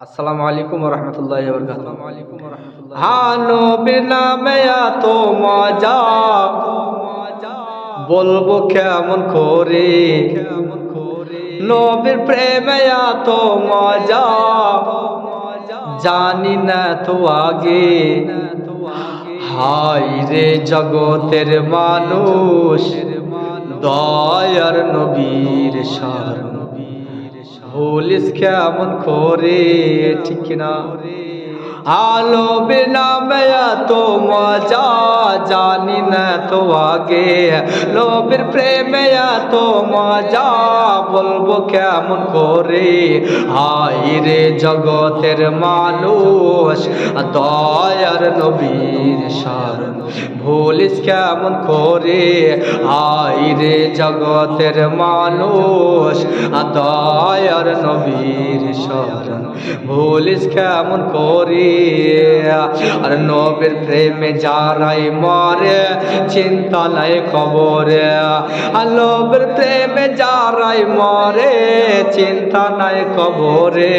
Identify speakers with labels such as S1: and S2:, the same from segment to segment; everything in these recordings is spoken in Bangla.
S1: আসসালামু আলাইকুম রহমতুল্লাহ হানো বিনামে এত মজা বলব কেমন করে? নবীর প্রেমে এত মজা জানি না তো আগে। হাই রে জগতের মানুষ। দয়ার নবীর শরণ পুলিশ কেমন করে? ঠিক না আলো বিনা মেয়া তো মজা জানি না তো আগে। নবীর প্রেমে তো মজা বলব কেমন করে? হাই রে জগতের মানুষ, দয়ার নবীর শরণ ভুলিস কেমন করে? হাই রে জগতের মানুষ, দয়ার নবীর শরণ ভুলিস কেমন করে? আর নবীর প্রেমে যারাই মরে, চিন্তা নাই খবরে। আর নবীর প্রেমে যারাই মরে, চিন্তা নাই খবরে।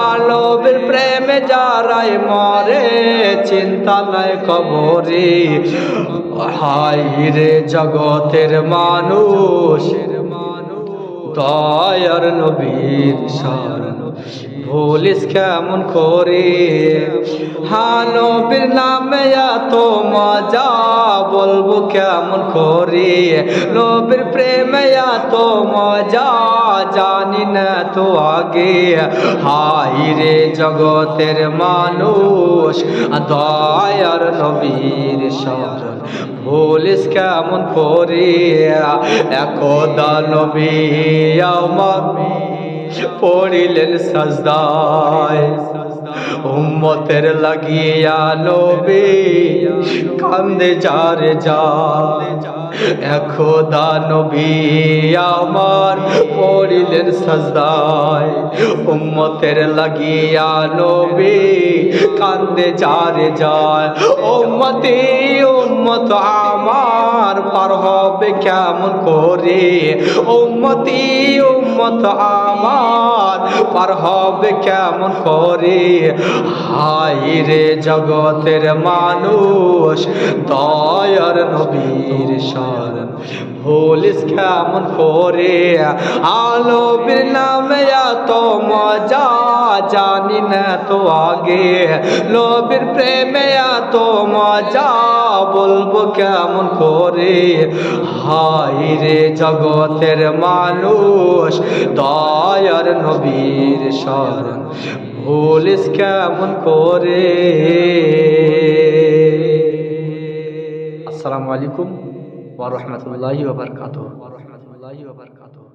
S1: আর নবীর প্রেমে যারাই মরে, চিন্তা নাই খবরে। হাই রে জগতের মানুষ দয়ার নবীর শরণ ভুলিস কেমন করে? হানবীর নামে এত মজা বলব কেমন করে? নবীর প্রেমে এত মজা জানি না তো আগে। হাই রে জগতের মানুষ, দয়ার নবীর শরণ ভুলিস কেমন করে? একদা নবী আমার পড়িলেন সাজদায়। উম্মতের লাগিয়া নবী কান্দে যারে যা। একদা নবী আমার পড়িলেন সাজদায়। উম্মতের লাগিয়া নবী কান্দে যারে যায় উম্মতি উম্মত পার হবে কেমন করে? উম্মতি উম্মত আমার। পার হবে কেমন করে? হাই রে জগতের মানুষ, দয়ার নবীর শরণ ভুলিস কেমন করে? আলো নামে এত মজা, জানি না তো আগে। নবীর প্রেমে এত মজা, বলব কেমন করে? হাই রে জগতের মানুষ, দয়ার নবীর স্মরণ ভুলিস কেমন করে? আসসালামু আলাইকুম ওয়া রাহমাতুল্লাহি ওয়া বারাকাতুহু ওয়া রাহমাতুল্লাহি ওয়া বারাকাতুহু।